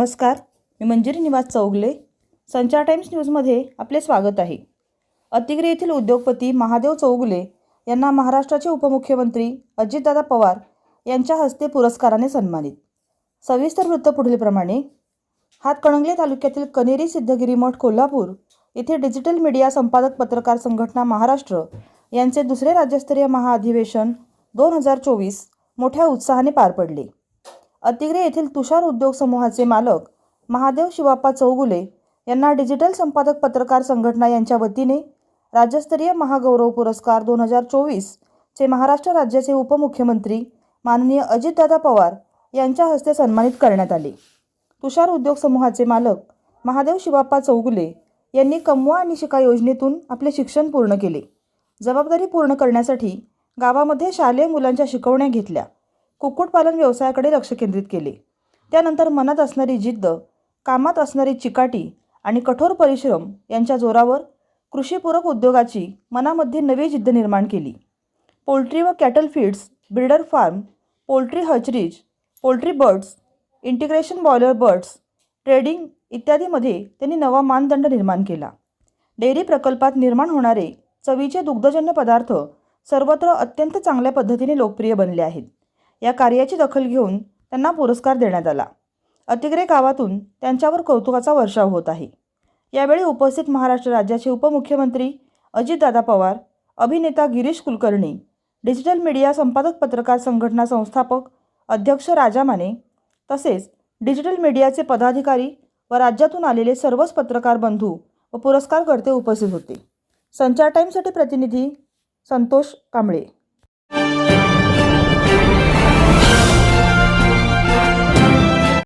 नमस्कार. मी मंजिरी निवास चौगले. संचार टाइम्स न्यूजमध्ये आपले स्वागत आहे. अतिग्रे येथील उद्योगपती महादेव चौगुले यांना महाराष्ट्राचे उपमुख्यमंत्री अजितदादा पवार यांच्या हस्ते पुरस्काराने सन्मानित. सविस्तर वृत्त पुढीलप्रमाणे हातकणंगले तालुक्यातील कनेरी सिद्धगिरी मठ कोल्हापूर येथे डिजिटल मीडिया संपादक पत्रकार संघटना महाराष्ट्र यांचे दुसरे राज्यस्तरीय महाअधिवेशन दोन हजार चोवीस मोठ्या उत्साहाने पार पडले. अतिग्रे येथील तुषार उद्योग समूहाचे मालक महादेव शिवाप्पा चौगुले यांना डिजिटल संपादक पत्रकार संघटना यांच्या वतीने राज्यस्तरीय महागौरव पुरस्कार दोन हजार चोवीसचे महाराष्ट्र राज्याचे उपमुख्यमंत्री माननीय अजितदादा पवार यांच्या हस्ते सन्मानित करण्यात आले. तुषार उद्योग समूहाचे मालक महादेव शिवाप्पा चौगुले यांनी कमवा आणि शिका योजनेतून आपले शिक्षण पूर्ण केले. जबाबदारी पूर्ण करण्यासाठी गावामध्ये शालेय मुलांच्या शिकवण्या घेतल्या. कुक्कुटपालन व्यवसायाकडे लक्ष केंद्रित केले. त्यानंतर मनात असणारी जिद्द कामात असणारी चिकाटी आणि कठोर परिश्रम यांच्या जोरावर कृषीपूरक उद्योगाची मनामध्ये नवी जिद्द निर्माण केली. पोल्ट्री व cattle feeds breeder farm poultry hatcheries poultry birds integration broiler birds trading इत्यादीमध्ये त्यांनी नवा मानदंड निर्माण केला. डेअरी प्रकल्पात निर्माण होणारे चवीचे दुग्धजन्य पदार्थ सर्वत्र अत्यंत चांगल्या पद्धतीने लोकप्रिय बनले आहेत. या कार्याची दखल घेऊन त्यांना पुरस्कार देण्यात आला. अतिग्रे गावातून त्यांच्यावर कौतुकाचा वर्षाव होत आहे. यावेळी उपस्थित महाराष्ट्र राज्याचे उपमुख्यमंत्री अजितदादा पवार अभिनेता गिरीश कुलकर्णी डिजिटल मीडिया संपादक पत्रकार संघटना संस्थापक अध्यक्ष राजा माने तसेच डिजिटल मीडियाचे पदाधिकारी व राज्यातून आलेले सर्वच पत्रकार बंधू व पुरस्कारकर्ते उपस्थित होते. संचार टाईमसाठी प्रतिनिधी संतोष कांबळे.